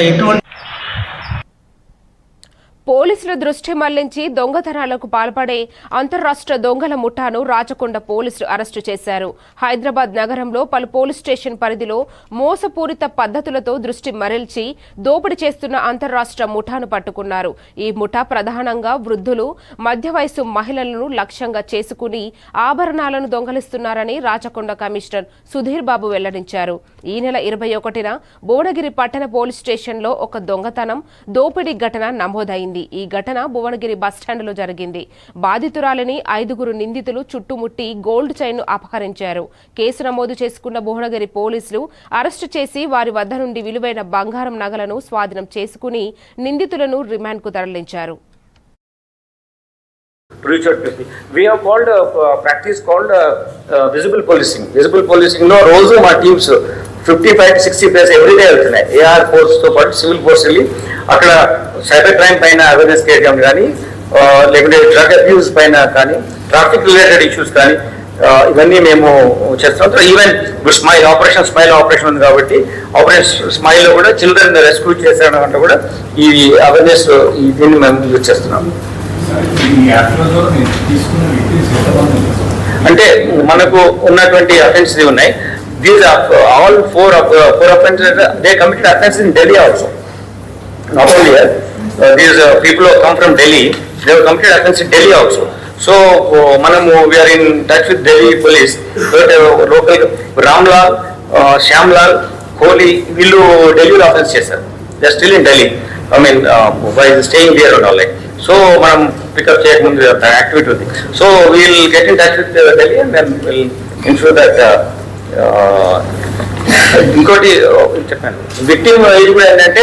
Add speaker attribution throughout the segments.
Speaker 1: ఎటువంటి
Speaker 2: పోలీసుల దృష్టి మళ్ళించి దొంగతనాలకు పాల్పడే అంతర్రాష్ట్ర దొంగల ముఠాను రాచకొండ పోలీసులు అరెస్టు చేశారు. హైదరాబాద్ నగరంలో పలు పోలీస్ స్టేషన్ పరిధిలో మోసపూరిత పద్ధతులతో దృష్టి మరల్చి దోపిడీ చేస్తున్న అంతర్రాష్ట్ర ముఠాను పట్టుకున్నారు. ఈ ముఠా ప్రధానంగా వృద్ధులు మధ్య వయసు మహిళలను లక్ష్యంగా చేసుకుని ఆభరణాలను దొంగలిస్తున్నారని రాచకొండ కమిషనర్ సుధీర్ బాబు వెల్లడించారు. ఈ నెల ఇరవై ఒకటిన భువనగిరి పట్టణ పోలీస్ స్టేషన్లో ఒక దొంగతనం దోపిడీ ఘటన నమోదైంది. జరిగింది ఈ ఘటన భువనగిరి బస్టాండ్లో జరిగింది బాధితురాలని ఐదుగురు నిందితులు చుట్టుముట్టి గోల్డ్ చైన్ అపహరించారు కేసు నమోదు చేసుకున్న భువనగిరి పోలీసులు అరెస్టు చేసి వారి వద్ద నుండి విలువైన బంగారం నగలను స్వాధీనం చేసుకుని నిందితులను రిమాండ్కు తరలించారు
Speaker 3: reach out people. We have called uh, uh, practice called uh, uh, visible policing. Visible policing లో రోజు మా teams fifty five sixty places everyday వెళ్తున్నాయి. ఏఆర్ ఫోర్స్తో పాటు సివిల్ ఫోర్స్ వెళ్ళి అక్కడ సైబర్ క్రైమ్ పైన అవేర్నెస్ క్రియేట్ చేయడం కానీ లేకుంటే డ్రగ్ అబ్యూస్ పైన కానీ ట్రాఫిక్ రిలేటెడ్ ఇష్యూస్ కానీ ఇవన్నీ మేము చేస్తున్నాం. ఈవెన్ ఇప్పుడు స్మైల్ ఆపరేషన్ స్మైల్ ఆపరేషన్ ఉంది కాబట్టి ఆపరేషన్ స్మైల్లో కూడా చిల్డ్రన్ రెస్క్యూ చేసడం అంటే కూడా ఈ అవేర్నెస్ దీన్ని మేము యూజ్ చేస్తున్నాం.
Speaker 4: మనకు ఉన్నటువంటి నేను ఉన్నాయి. వ్యక్తి ఎంతమంది ఉన్నారు?
Speaker 3: అంటే మనకు ఉన్నటువంటి అఫెన్స్ ఉన్నాయి these all four four offences they committed offence in Delhi also not only these people come from Delhi they committed offence in Delhi also so మనము we are in touch with Delhi police local Ramlal Shyamlal Kohli వీళ్ళు ఢిల్లీలో అఫెన్స్ చేశారు. They still in Delhi I mean by staying there and all like so మనం pickup చేయకముందు activity ఉంది. So we'll get in touch with Delhi and then will insure that uh, ఇంకోటి చెప్పాను victim age కూడా ఏంటంటే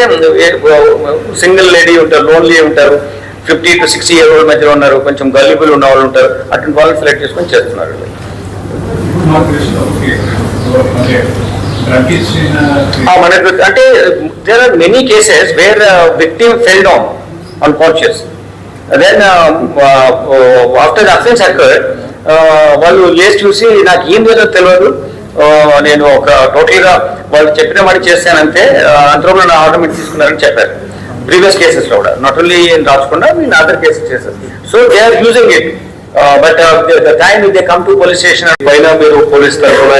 Speaker 3: సింగిల్ లేడీ ఉంటారు lonely ఉంటారు fifty to sixty year old మధ్యలో ఉన్నారు కొంచెం గల్లిబుల్ ఉన్న వాళ్ళు ఉంటారు అటువంటి వాళ్ళని సెలెక్ట్ చేసుకొని చేస్తున్నారు.
Speaker 4: అంటే
Speaker 3: మనకు అంటే there are many cases where victim fell down unconscious then after the offence occurred వాళ్ళు లేచి చూసి నాకు ఏం లేదో తెలియదు నేను ఒక టోటల్గా వాళ్ళు చెప్పిన వాడిని చేశానంతే అంతలో నా ఆటోమేటిక్ తీసుకున్నారని చెప్పారు. ప్రీవియస్ కేసెస్లో కూడా. నాట్ ఓన్లీ ఇన్ రాచకుండా నేను అదర్ కేసెస్ చేశారు. So they are using it but the time they come to police station పైన మీరు పోలీస్ తరఫున